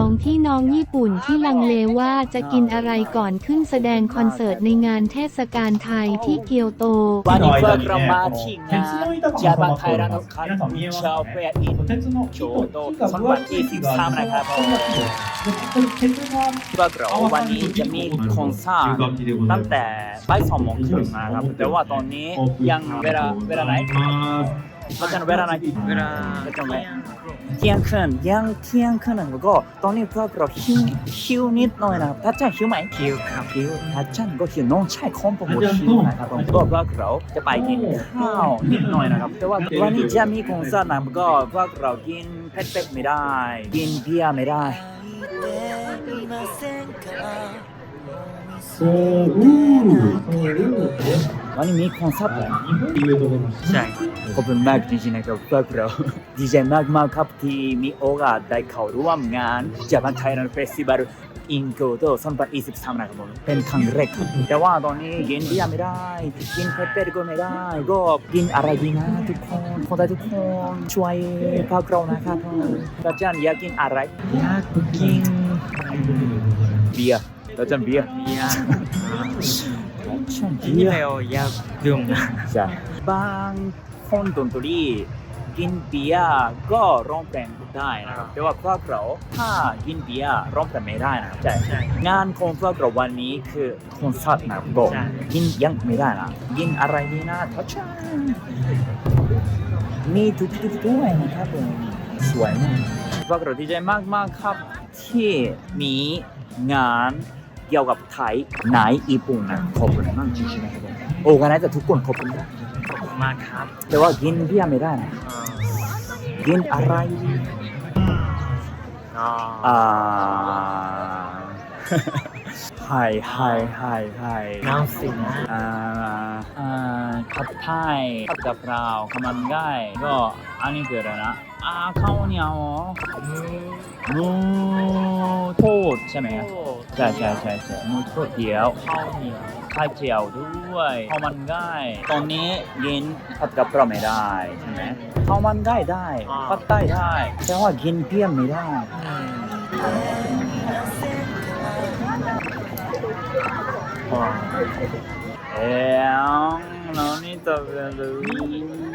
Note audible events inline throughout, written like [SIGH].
องพี่น้องญี่ปุ่นที่ลังเลว่าจะกินอะไรก่อนขึ้นแสดงคอนเสิร์ตในงานเทศกาลไทยที่เกียวโต วันนี้พวกเรามาที่งานจาบาไทยรันคันชาวเวียอินโจโตสวันที่13นะครับพวกเราวันนี้จะมีคอนเสิร์ตตั้งแต่บ่ายสองโมงครึ่งนะครับแต่ว่าตอนนี้ยังเวลาเวลาไหน เราจะเวลาไหนเวลาจะไหนเที่ยงคืนยังเที่ยงคืนหนึ่งแล้วก็ตอนนี้พวกเราหิวหิวนิดหน่อยนะครับทัชชันหิวไหมหิวครับหิวทัชชันก็หิวน้องชายคอมผมหิวนะครับผมก็พวกเราจะไปกินข้าวนิดหน่อยนะครับแต่ว่าวันนี้จะมีคอนเสิร์ตนะก็พวกเรากินเผ็ดๆไม่ได้ กินเบียร์ไม่ได้โอ้โห วันนี้มีคอนเสิร์ตใช่ขอบคุณมากจริงๆนะครับพวกเราดีใจมากมากครับที่มีโอกาสได้เข้าร่วมงานจับันไทยรันเฟสติวัลอินโกโต2023นะครับผมเป็นครั้งแรกแต่ว่าตอนนี้กินเบียร์ไม่ได้ กินเพปเปอร์ก็ไม่ได้ ก็กินอะไรดีนะทุกคน คนไทยทุกคนช่วยพากเรานะครับตาจันอยากกินอะไร อยากกินเบียร์ตาจันเบียร์ เบียร์ฉันที่เบียร์แล้วอยาดูมจ้ะบางคนดนตรีกินเบียร์ก็ร้องเพลงได้นะครับแต่ว่าพวกเราถ้ากินเบียร์ร้องเพลงไม่ได้นะครับใช่งานของพวกเราวันนี้คือคอนเสิร์ตนะครับก็ใช่กินยังไม่ได้นะกินอะไรดีนะทัชชันมีทุกๆด้วยนะครับผมสวยมากพวกเราดีใจมากๆครับที่มีงาน เกี่ยวกับไทยในญี่ปุ่นนะขอบคุณมากจริงๆนะครับผมโอ้กันนะแต่ทุกคนขอบคุณมากขอบคุณมากครับ แต่ว่ากินเบียร์ไม่ได้นะเอ่อกินอะไรดีอ่าอ่าไฮไฮไฮไฮน้ำสิงอ่าอ่าผัดไทยผัดกะเพราข้าวมันไก่ก็อันนี้คืออะไรนะ อ่าข้าวเหนียวมือหมูโทอดใช่ไหมครับโอ้ใช่ใช่ใช่ใช่หมูโทอดเดียวข้าวเหนียวไข่เจียวด้วยข้าวมันไก่ตอนนี้กินผัดกะเพราไม่ได้ใช่ไหมข้าวมันไก่ได้ผัดไทยได้แต่ว่ากินเพี้ยมไม่ได้อืมว้าวเอ้ ยน้องนี่ตัวเป็นลู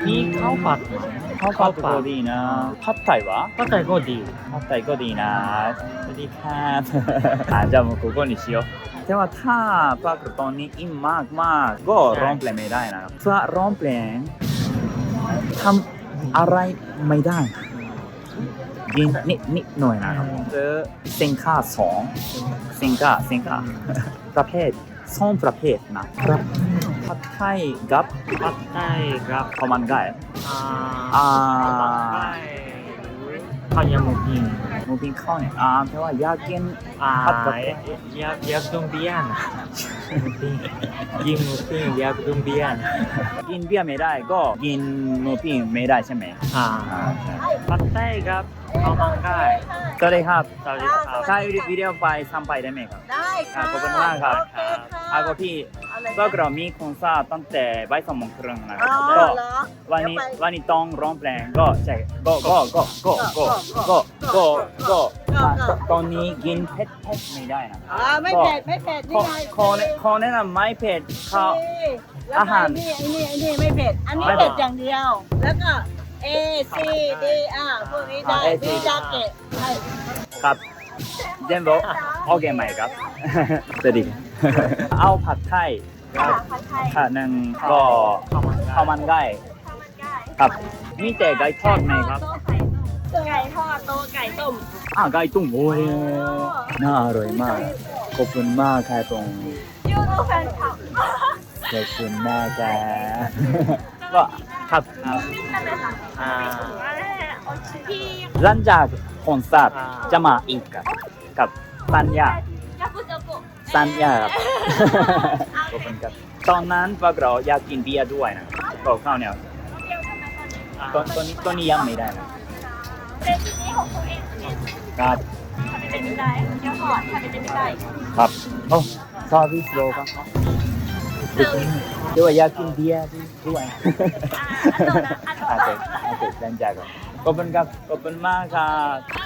มีข้าวผัดไหม ข้าวผัดก็ดีนะผัดไทยวะ ผัดไทยก็ดี ผัดไทยก็ดีนะสวัสดีครับ อ่าじゃあもうここにしようแต่ว่าถ้าปรากฏตอนนี้อิ่มมากมากๆก็ร้องเพลงไม่ได้นะครับถ้าร้องเพลงทำอะไรไม่ได้ยินนิดนิดหน่อยนะครับคือสินค้าสองสินค้าสินค้า ประเภทสองประเภทนะครับ ผัดไทยกับผัดไทยครับข้าวมันไก่อ่าอ่าผัดไทยข้าวยำหมูปิ้งหมูปิ้งข้าวเนี่ยอ่าแต่ว่าอยากกินอ่าผัดกับอยากอยากดื่มเบียร์นะหมูปิ้งยิงหมูปิ้งอยากดื่มเบียร์นะกินเบียร์ไม่ได้ก็กินหมูปิ้งไม่ได้ใช่ไหมอ่าอ่าใช่ผัดไทยครับข้าวมันไก่สวัสดีครับสวัสดีครับถ่ายวิดีโอไปสัมไปได้ไหมครับ ได้อ่าค่ะขอบคุณมากครับโอเคค่ะอาก็พี่เอาเลยพวกเรามีคอนเสิร์ตตั้งแต่บ่ายสองโมงครึ่งนะคอ๋รัอบก็เหรอวันนี้เดี๋ยไป วันนี้ต้องร้องเพลงก็ใช่ก็ก็ก็ก็ก็ก็ก็ก็อ่าตอนนี้กินเผ็ดเผ็ดไม่ได้นะอ่าไม่เผ็ดไม่เผ็ดขอนี่ไงขอแนะขอแนะนำไม่เผ็ดข้าว นี่แล้วอาหารไอ้นี่ไอ้นี่ไอ้นี่ไม่เผ็ด อันนี้ไม่เผ็เผ็ดดอย่างเดียว แล้วก็ A C D อ่าพวกนี้ได้ อ่า A C มีดาเกะใช่ ครับเจมโบโอเคไหมครับ สวัสดีครับ เอาผัดไทยครับค่ะหนึ่งก็ข้าวมันไก่ครับมีแต่ไก่ทอดไหมครับไก่ทอดโตไก่ต้มอ่าไก่ตุ้มโอ้ยน่าอร่อยมากขอบคุณมากครับผมยูทูบแฟนคลับขอบคุณมากครับก็ครับครับอ่าหลังจากคอนเสิร์ตจะมาอีกครับกับสัญญา สัญญาครับขอบคุณครับตอนนั้นพวกเราอยากกินเบียร์ด้วยนะก็ข้าวเหนียวตอนตอนนี้ตอนนี้ยังไม่ได้นะครับเป็นไม่ได้เดี๋ยวก่อนถ้าเป็นไม่ได้ครับโอ้ซอรี่โลครับด้วยอยากกินเบียร์ด้วยโอเคโอเคหลังจากก่อนขอบคุณครับขอบคุณมากครับ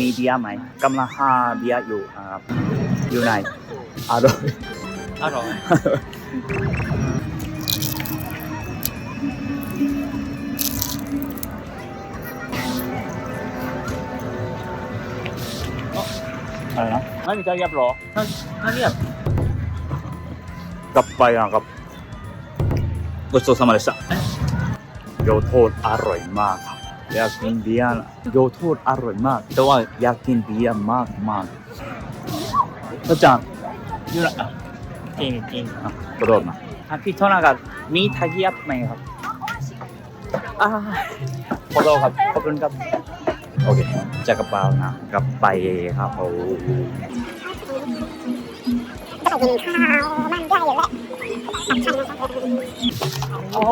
มีเบียร์ไหมกำลังหาเบียร์อยู่อ่าอยู่ไหนอร่อย あの อะไรนะไม่มีใครเรียบหรอ 何や กลับไปนะครับごちそうさまでしたโยโทษอร่อยมากครับ ับ อยากกินเบียร์โยทูดอร่อยมาก แต่ว่าอยากกินเบียร์มากมากอาจัรย์ยูระจริงจริงอะกระโดดมาะพี่โทอนะครับมีทาเยียบไหมครับอ่าขอโทษครับขอบคุณครับโอเคจากกระเป๋านะกับไปครับโอ้โอ้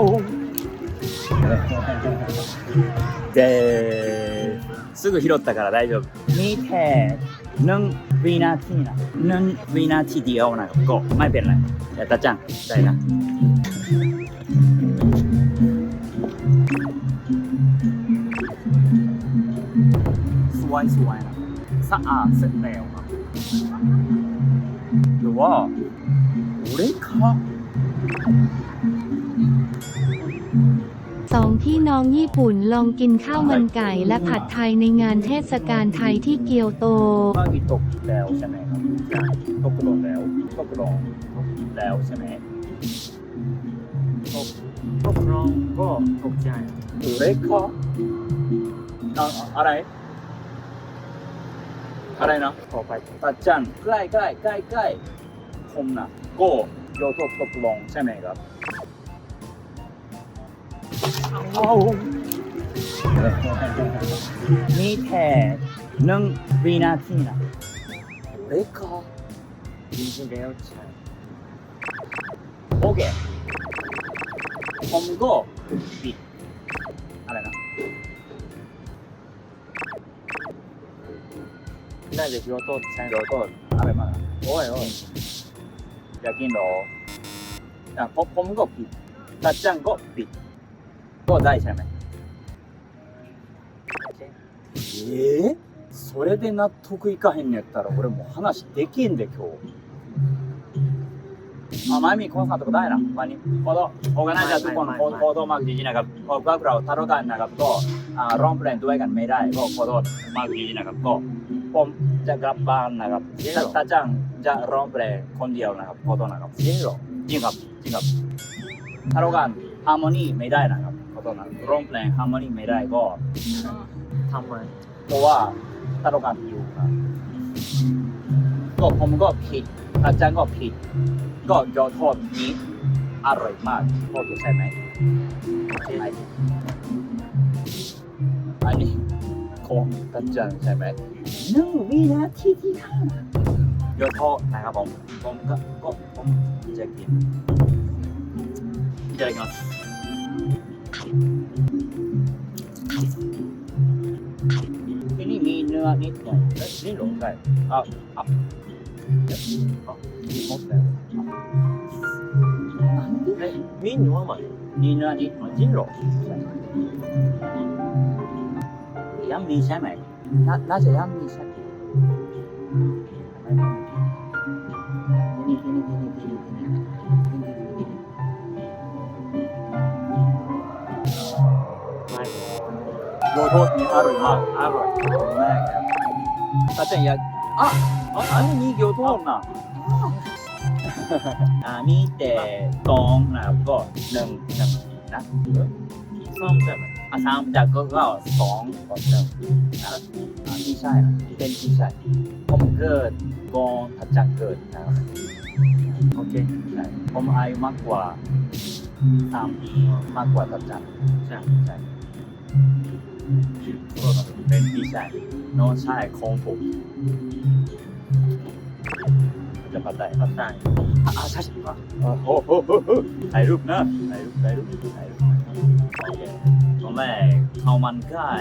ですぐ拾ったから大丈夫มีแค่หนึ่งวินาทีนะหนึ่งวินาทีเดียวนะครับก็ไม่เป็นไรแต่ตาจังได้นะสวยสวยนะสะอาดเสร็จแล้วครับหรือว่า俺か น้องญี่ปุ่นลองกินข้าวมันไก่และผัดไทยในงานเทศกาลไทยที่เกียวโต ว่ามีตกแล้วใช่ไหมครับตกลงแล้วตกลงแล้วใช่ไหมตกตกลงก็ตกใจเล็กก็อะไร อะไรนะขอไปตัดจันใกล้ใกล้ใกล้ใกล้ผมนะก็โยตกตกลงใช่ไหมครับ เอามีแค่หนึ่งวินาทีนะ俺かจริงๆแล้วใช่โอเคผมก็ปิดอะไรนะน่าจะยอโรต้ใช่เดี๋ยวก็อะไรมาโอ้ยโอ้ยอยากกินหรออะผมผมก็ปิดตาจังก็ปิด ก็ได้ใช่ไหมええそれで納得いかへんのやったら俺もう話できんで今日まあマミーコンサートだいなマニこのオーガナイザーとこの行動マークできながった僕らをタロガンなかったロンプレンドウェガンメライを行動マークできなかったผมจะกลับบ้านนะครับตาจังจะร้องเพลงคนเดียวนะครับขอโทษนะครับจริงหรอจริงครับจริงครับทะเลกันฮาร์นีไม่ได้นะ ขอโทษนะร้องเพลงฮาร์โมนีไม่ได้ก็ ทำไม เพราะว่าทะเลาะกันอยู่ครับก็ผมก็ผิดอาจารย์ก็ผิด ก็ยอโทษนี้อร่อยมากโอเคใช่ไหมใช่อันนี้ของอาจารย์ใช่ไหมหนึ่งวินาทีที่ห้ายอโทษนะครับผมผมก็ก็ผมจะกินいただきます に水は2トン。え、2トンかい。あ、あ、え、あ、持ったよ。え、水はまい。水は2トン。人狼。ヤンミーシャマイ。な、なぜヤンミーシャマイ โยโทษนี่อร่อยมากอร่อยมากครับอาจารย์อยากอะอะอันนี้มีโยโทษนะอันนี้แต่ตองนะครับก็หนึ่งหนึ่งนะซ่อมใช่ไหมอะสามจากก็ก็สองก่อนหนึ่งนะอะที่ใช่นะเป็นที่ใช่ผมเกิดก่อนทัดจังเกิดนะครับโอเคใช่ผมอายุมากกว่าสามปีมากกว่าทัดจังใช่ใช่ เป็นพี่ชายน้องชายของผมจะปัดได้ปัดได้อ่าใช่ใช่ปะโอ้โหถ่ายรูปนะถ่ายรูปถ่ายรูปถ่ายรูปตอนแรกข้าวมันไก่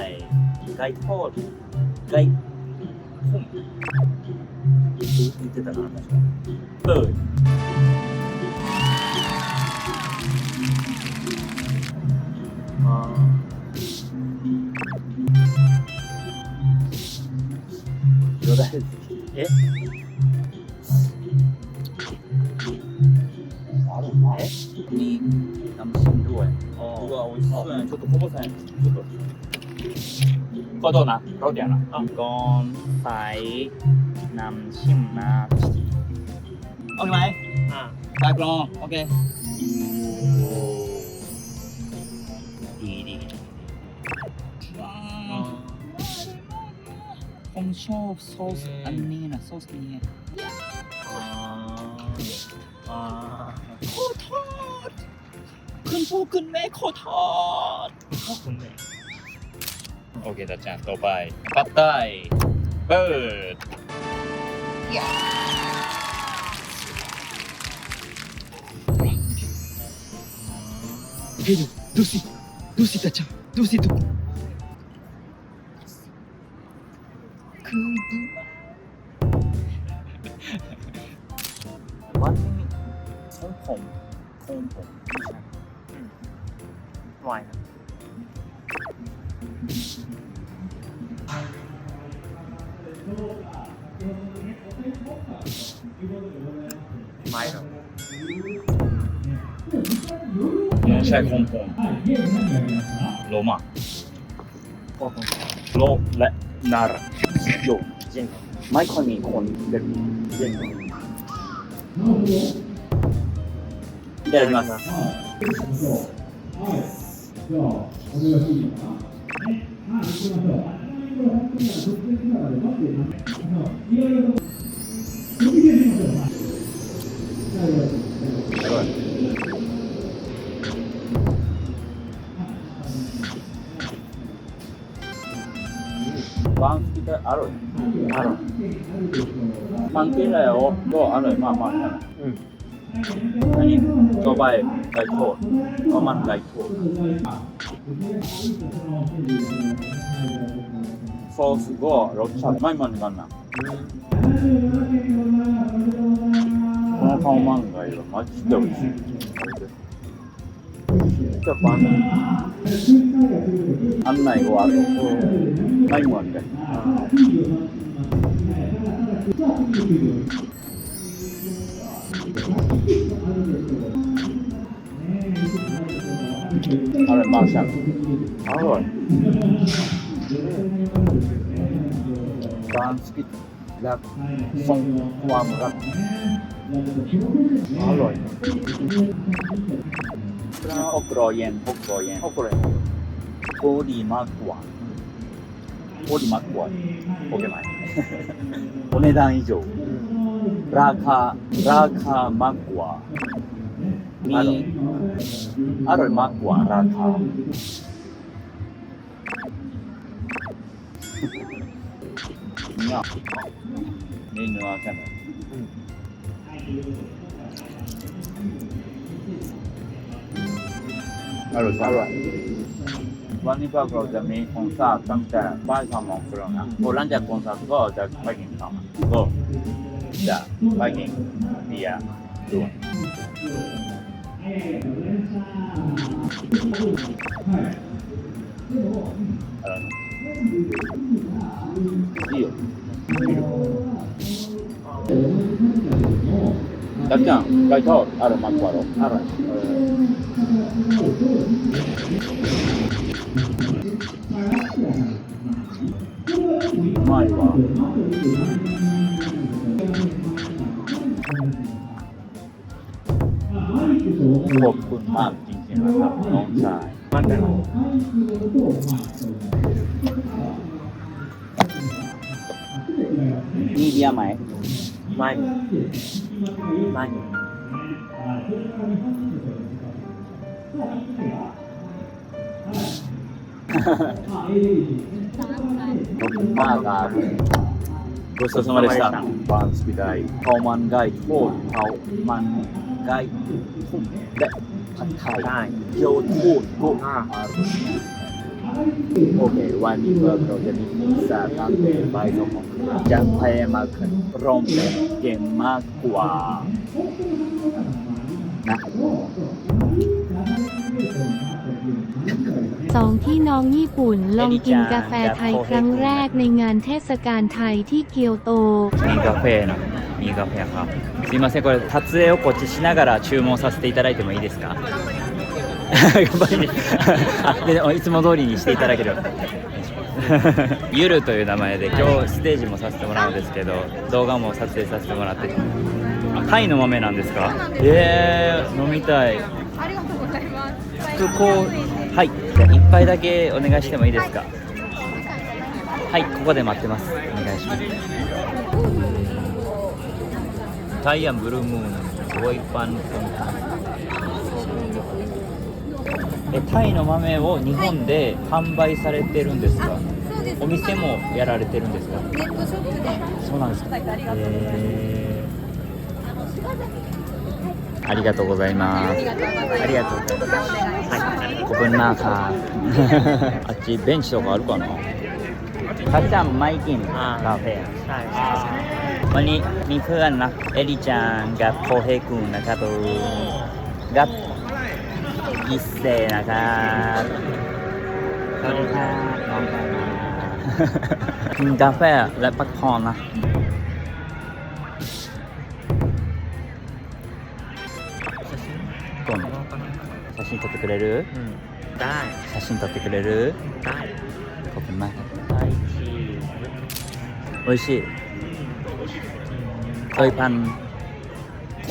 ไก่ทอดไก่พุ่มดูที่เจตนาไหมเปิด 해야지. 예? 바로 네? 이 남친 누구야? 어. 누가 오시면 저도 커버사야. 저도. 꺼져나. 그러디야나. 어. 이건 사이 남친 오케이 마이. 아, 자 그럼 오케이. ดี ผมชอบซอสอันนี้นะซอสนี้ขอโทษคุณพูอคุณแม่ขอโทษพ่อคุณแม่โอเคตาจากต่อไปปัตไตเปิดเฮ้ดูสิดูสิตาจ้าดูสิดู ว่าไม่มีทรงผมทรงผมไม่ใช่ปล่ยครับไม่ครับไม่ใช่คงผมโลมาโลกและนาราโยจริงไม่ค่อยมีคนเบบนี้จริ いただきます ワンスピタアロイアロイ パンケーキだよとアロイまあまあうんอันนี้ต่อไปไก่ทอดข้าวมันไก่ทอดซอสก็รสชาติไม่เหมือนกันนะこのข้าวมันไก่はマジで美味しいจะปันอันไหนก็อร่อยไม่เหมือนกัน อร่อยมากครับอร่อยการสกิดและทรงความรักอร่อยปลาอกรอเย็นอกรอเย็นอกรอเย็นโกดีมากกว่าโกดีมากกว่าโอเคไหม [LAUGHS] 보내당이죠. 라카 라카 막과. 미 알을 막과 라카. 나 메뉴 하면 알을 알을 ว่าราคาเนื้อนี่เนื้อใช่ไหมอร่อยอร่อยวันนี้พวกเราจะมีคอนเสิร์ตตั้งแต่บ่ายสามโมงครึ่งนะพอหลังจากคอนเสิร์ตก็จะไปกินข้าวก็จะไปกินเบียร์ด้วย あのいいよ。たっちゃん、ガイトあるマックアロ。ある。 ไม่หรอกขอบคุณมากจริงๆนะครับน้องชายมันเป็นมีเดียไหมไม่ไม่ ากครับごちそうさまでしたバンスピダイข้าวมันไก่ทอดข้าวมันไก่ทุ่มและผัดไทย ได้ เกี๊ยวทอดก็ อ่า อร่อยโอเค วันนี้เราจะมีพิซซ่าตามเป็นใบสมองจะพยายามขึ้นร้องเพลงเก่งมากกว่า สองพี่น้องญี่ปุ่นลองกินกาแฟไทยครั้งแรกในงานเทศกาลไทยที่เกียวโต มีกาแฟนะมีกาแฟครับすいませんこれ撮影をこっちしながら注文させていただいてもいいですか頑張りあでいつも通りにしていただければゆるという名前で今日ステージもさせてもらうんですけど動画も撮影させてもらってあタイの豆なんですかえー、飲みたいありがとうございます。普通こうはい じゃあ一杯だけお願いしてもいいですか？はい。ここで待ってます。お願いします。タイヤンブルームーンボイパンコンえタイの豆を日本で販売されてるんですか、そうです。お店もやられてるんですか？ネットショップで。そうなんですか。ありがとうございます。へー。ありがとうございます。ありがとうございます。ここの中あっちベンチとかあるかなたくさんマイキンカフェใช่มไมค์กินร้านกใช่ใช่วันนี้มีเพื่อนนะเอริจันกับโคเฮกุนนะครับกับอิเซนะครับสวัสดีครับน้องกาแฟและปักพรนะ ってくれる อืมได้ 写真撮ってくれる ได้ ขอบคุณมากครับ ไอที 美味しいドイパンโค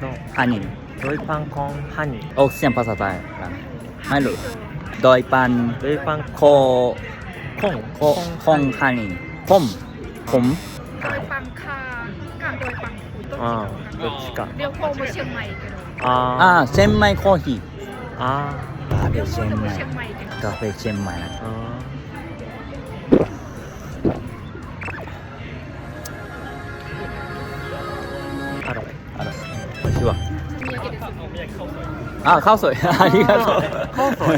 โน ฮันนี่ โดยปังคองฮันนี่ โอเซียนภาษาไทยไม่รู้โดยปัน โดยปัง โค คง โคคงฮันนี่ผมผม โดยปังคากับโดยปังคูต้น อ่าどっちか เรียวโกมาเชียงใหม่กัน อ่า อ่าเชียงใหม่コーヒー อ๋อพาไปเชียงใหม่ก็ไปเชียงใหม่นะอ๋ออร่อยอร่อยใช่ป่ะอ่าข้าวสวยอันนี้ข้าวสวย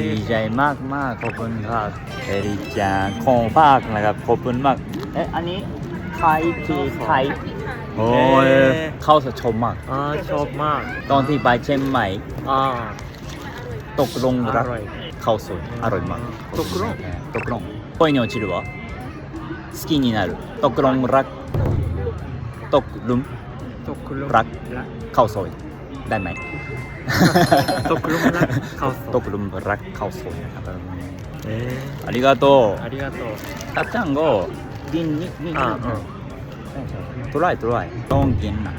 ดีใจมากมากขอบคุณครับเอริจาของภาคนะครับขอบคุณมากเอ๊ะอันนี้ไครทีไทย โอ้ยเข้าสวยชมมาก อ่าชอบมาก ตอนที่ไปเชียงใหม่ อ่า ตกลงรัก อร่อย ข้าวสวยอร่อยมาก ตกลง ตกลง恋に落ちるわ好きになるตกลงรักตกหลุม ตกลง รัก รัก ข้าวสวยได้ไหม ตกลงรักข้าวสวย ตกหลุมรักข้าวสวยนะครับ เอ๊ะ ありがとうありがとうたっちゃんがดินนี่นี่ อ่า อืม トライトライต้องกินนะ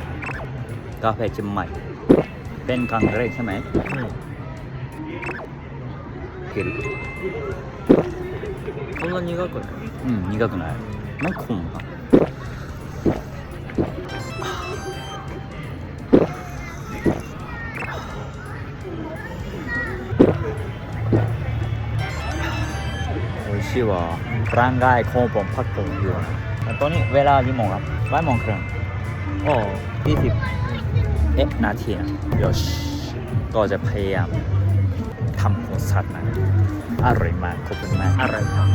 กาแฟเชียงใหม่เป็นครั้งแรกใช่ไหม อืม いけるそんな苦くないうん苦くないไม่ขมครับ美味しいわร่างกายโคมผมพักผมอยู่นะ ตอนนี้เวลากี่โมงครับบ่ายโมงครึ่งอ๋อยี่สิบเอ๊ะนาทีนะโยชก็จะพยายามทำคอนเสิร์ตนะอร่อยมากขอบคุณมากอร่อยครับ